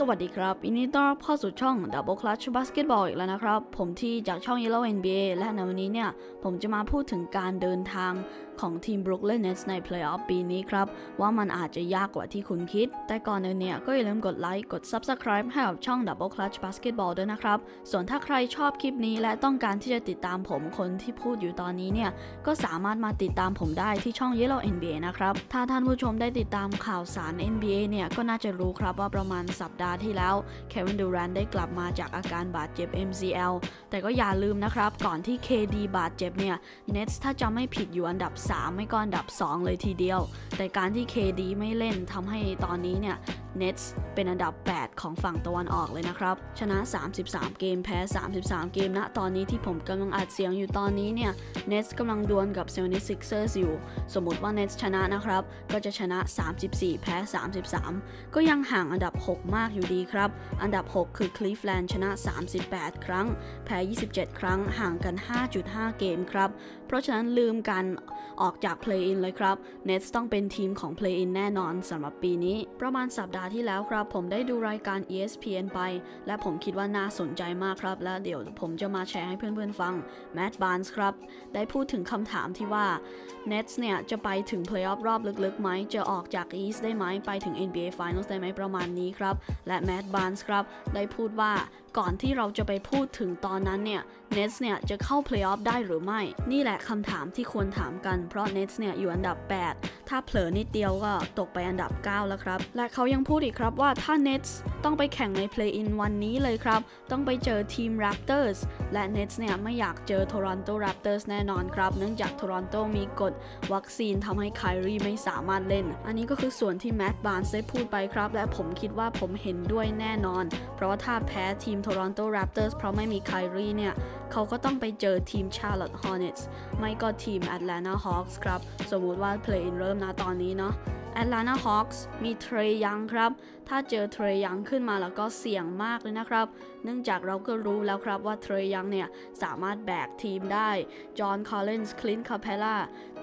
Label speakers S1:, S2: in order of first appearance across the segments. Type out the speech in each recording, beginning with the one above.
S1: สวัสดีครับอินนี้ต้อนรับเข้าสู่ช่อง Double Clutch Basketball อีกแล้วนะครับ ผมที่จากช่อง Yellow NBA และในวันนี้เนี่ย ผมจะมาพูดถึงการเดินทาง ของทีม Brooklyn Nets ใน Playoff ปีนี้ครับ ว่ามันอาจจะยากกว่าที่คุณคิด แต่ก่อนอื่นเนี่ย ก็อย่าลืมกดไลค์กด Subscribe ให้กับช่อง Double Clutch Basketball ด้วยนะครับ ส่วนถ้าใครชอบคลิปนี้และต้องการที่จะติดตามผมคนที่พูดอยู่ตอนนี้เนี่ย ก็สามารถมาติดตามผมได้ที่ช่อง Yellow NBA นะครับ ถ้าท่านผู้ชมได้ติดตามข่าวสาร NBA เนี่ยก็น่าจะรู้ครับว่าประมาณสัปดาห์ที่แล้วเควินดูแรนได้กลับมาจากอาการบาดเจ็บ MCL แต่ก็อย่าลืมนะครับก่อนที่ KD บาดเจ็บเนี่ย Nets ถ้าจำไม่ผิดอยู่อันดับ3 ไม่ก็อันดับ 2 เลยทีเดียว แต่การที่ KD ไม่เล่นทำให้ตอนนี้เนี่ย Nets เป็นอันดับ 8 ของฝั่งตะวันออกเลยนะครับ ชนะ 33 เกมแพ้ 33 เกมณตอนนี้ที่ผมกำลังอัดเสียงอยู่ตอนนี้เนี่ย Nets กำลังดวลกับ 76ers อยู่ สมมติว่า Nets ชนะนะครับ ก็จะชนะ 34 แพ้ 33 ก็ยังห่างอันดับ 6 มากอยู่ดีครับ อันดับ 6 คือ Cleveland ชนะ 38 ครั้ง แพ้ 27 ครั้งห่างกัน 5.5 เกมครับ เพราะฉะนั้นลืมกันออกจาก Play-in เลยครับ Nets ต้องเป็นทีมของ Play-in แน่นอนสำหรับปีนี้ประมาณสัปดาห์ที่แล้วครับ ผมได้ดูรายการ ESPN ไป และผมคิดว่าน่าสนใจมากครับ และเดี๋ยวผมจะมาแชร์ให้เพื่อนๆฟัง Matt Barnes ครับ ได้พูดถึงคำถามที่ว่า Nets เนี่ยจะไปถึง Playoff รอบลึกๆไหม จะออกจาก East ได้ไหม ไปถึง NBA Finals ได้ไหมประมาณนี้ครับ และ Matt Barnes ครับ ได้พูดว่าก่อนที่เราจะไปพูดถึงตอนนั้นเนี่ย Nets เนี่ยจะเข้า Playoff ได้หรือไม่ นี่แหละคำถามที่ควรถามกัน เพราะ Nets เนี่ยอยู่อันดับ 8 ถ้าเผลอนิดเดียวก็ตกไปอันดับ 9 แล้วครับ และเขายังพูดอีกครับว่าถ้า Nets ต้องไปแข่งใน Play-in วันนี้เลยครับ ต้องไปเจอทีม Raptors และ Nets เนี่ยไม่อยากเจอ Toronto Raptors แน่นอนครับ เนื่องจาก Toronto มีกฎวัคซีนทำให้ไคลีไม่สามารถเล่น อันนี้ก็คือส่วนที่แม t บ a r น e s ได้พูดไปครับ และผมคิดว่าผมเห็นด้วยแน่นอน เพราะว่าถ้าแพ้ทีม Toronto Raptors เพราะไม่มีไคลีเนี่ยเขาก็ต้องไปเจอทีม Charlotte Hornets ไม่ก็ทีม Atlanta Hawks ครับ สมมุติว่า Play-in เริ่มนะตอนนี้เนาะ Atlanta Hawks มีเทรยังครับ ถ้าเจอเทรยังขึ้นมาแล้วก็เสี่ยงมากเลยนะครับ เนื่องจากเราก็รู้แล้วครับว่าเทรยังเนี่ย สามารถแบกทีมได้ จอห์น คอลลินส์ คลินคาเพล่า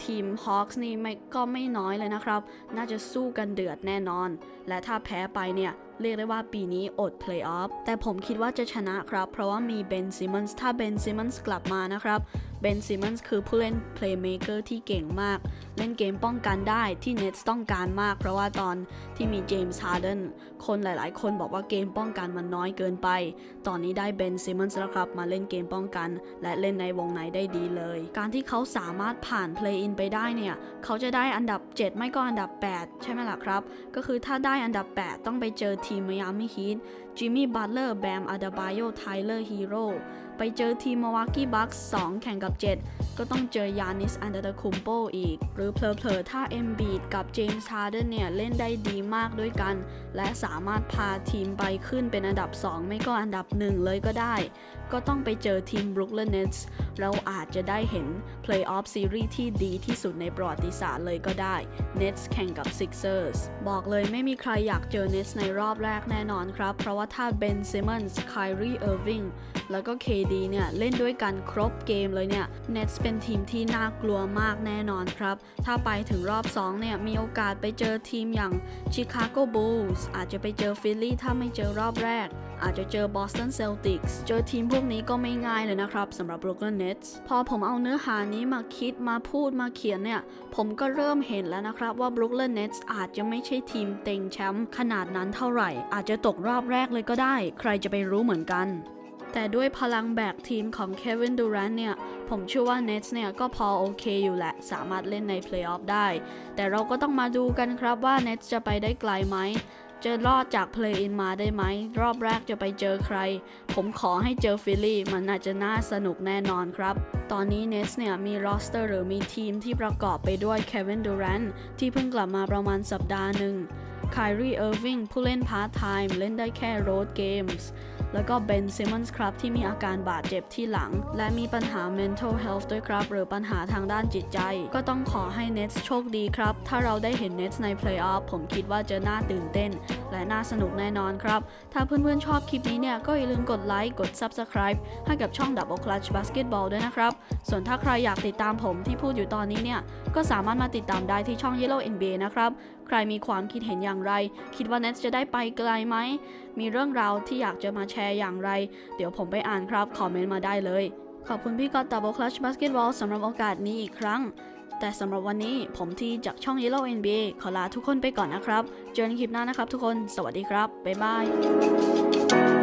S1: ทีม Hawks นี่ไม่ก็ไม่น้อยเลยนะครับ น่าจะสู้กันเดือดแน่นอน และถ้าแพ้ไปเนี่ยเรียกได้ว่าปีนี้อดเพลย์ออฟแต่ผมคิดว่าจะชนะครับ เพราะว่ามีเบนซิมอนส์ถ้าเบนซิมมอนส์กลับมานะครับ เบนซิมอนส์คือผู้เล่นเพลย์เม k เกอร์ที่เก่งมาก เล่นเกมป้องกันได้ที่เน t ต้องการมาก เพราะว่าตอนที่มีเจมส์ฮาร์เดนคนหลาย ๆ คนบอกว่าเกมป้องกันมันน้อยเกินไป ตอนนี้ได้เบนซิมอนส์แล้วครับ มาเล่นเกมป้องกัน และเล่นในวงในได้ดีเลย การที่เขาสามารถผ่านเพลย์อินไปได้เนี่ย เขาจะได้อันดับ 7 ไม่ก็อันดับ 8 ใช่ไหมล่ะครับ ก็คือถ้าได้อันดับ 8 ต้องไปเจอทีมม i ยามิฮีทจิมมี่บัตเลอร์แบมอาดาบายโอไทเลอร์ฮีโร่ ไปเจอทีมมาวากี้บัคสองแข่งกับ 7 ก็ต้องเจอยานิสอันเดอร์คุมโปอีก หรือเพลอๆถ้าเอมบีดกับเจมส์ฮาร์เดนเนี่ย เล่นได้ดีมากด้วยกัน และสามารถพาทีมไปขึ้นเป็นอันดับ 2 ไม่ก็อันดับ 1 เลยก็ได้ ก็ต้องไปเจอทีมบรุกลินเนตส์ เราอาจจะได้เห็น Playoff Series ที่ดีที่สุดในประวัติศาสตร์เลยก็ได้ Nets แข่งกับ Sixers บอกเลยไม่มีใครอยากเจอ Nets ในรอบแรกแน่นอนครับ เพราะว่าถ้า Ben Simmons Kyrie Irving แล้วก็ KD เนี่ย เล่นด้วยกันครบเกมเลยเนี่ย Nets เป็นทีมที่น่ากลัวมากแน่นอนครับ ถ้าไปถึงรอบ 2 เนี่ย มีโอกาสไปเจอทีมอย่าง Chicago Bulls อาจจะไปเจอ Philly ถ้าไม่เจอรอบแรก อาจจะเจอ Boston Celtics เจอทีมพวกนี้ก็ไม่ง่ายเลยนะครับสำหรับ Brooklyn Nets พอผมเอาเนื้อหานี้มาคิดมาพูดมาเขียนเนี่ย ผมก็เริ่มเห็นแล้วนะครับว่า Brooklyn Nets อาจจะไม่ใช่ทีมเต็งแชมป์ขนาดนั้นเท่าไหร่ อาจจะตกรอบแรกเลยก็ได้ ใครจะไปรู้เหมือนกันแต่ด้วยพลังแบกทีมของเควินดูแรนเนี่ย ผมเชื่อว่า Nets เนี่ยก็พอโอเคอยู่แหละ สามารถเล่นในเพลย์ออฟได้ แต่เราก็ต้องมาดูกันครับว่า Nets จะไปได้ไกลไหม จะรอดจากเพลย์อินมาได้ไหม รอบแรกจะไปเจอใคร ผมขอให้เจอฟิลลี่ มันน่าจะน่าสนุกแน่นอนครับ ตอนนี้เนสเนี่ยมีรอสเตอร์หรือมีทีมที่ประกอบไปด้วยเควินดูแรนที่เพิ่งกลับมาประมาณสัปดาห์หนึ่ง ไคลีเออร์วิงผู้เล่นพาร์ทไทม์เล่นได้แค่โรดเกมส์แล้วก็เบนซิมมอนส์ครับที่มีอาการบาดเจ็บที่หลัง และมีปัญหา mental health ด้วยครับ หรือปัญหาทางด้านจิตใจ ก็ต้องขอให้ Nets โชคดีครับ ถ้าเราได้เห็น Nets ใน Playoff ผมคิดว่าจะน่าตื่นเต้น และน่าสนุกแน่นอนครับ ถ้าเพื่อนๆชอบคลิปนี้เนี่ย ก็อย่าลืมกดไลค์กด Subscribe ให้กับช่อง Double Clutch Basketball ด้วยนะครับ ส่วนถ้าใครอยากติดตามผมที่พูดอยู่ตอนนี้เนี่ยก็สามารถมาติดตามได้ที่ช่อง Yellow NBA นะครับ รรมีความคิดเห็นอย่างไร คิดว่าเนสจะได้ไปไกลไหม มีเรื่องราวที่อยากจะมาแชร์อย่างไร เดี๋ยวผมไปอ่านครับ คอมเมนต์มาได้เลย ขอบคุณพี่กอตตาโบคลัชบาสเกตบอลสำหรับโอกาสนี้อีกครั้ง แต่สำหรับวันนี้ผมที่จากช่อง Yellow NBA ขอลาทุกคนไปก่อนนะครับ เจอกันคลิปหน้านะครับทุกคน สวัสดีครับ บ๊ายบาย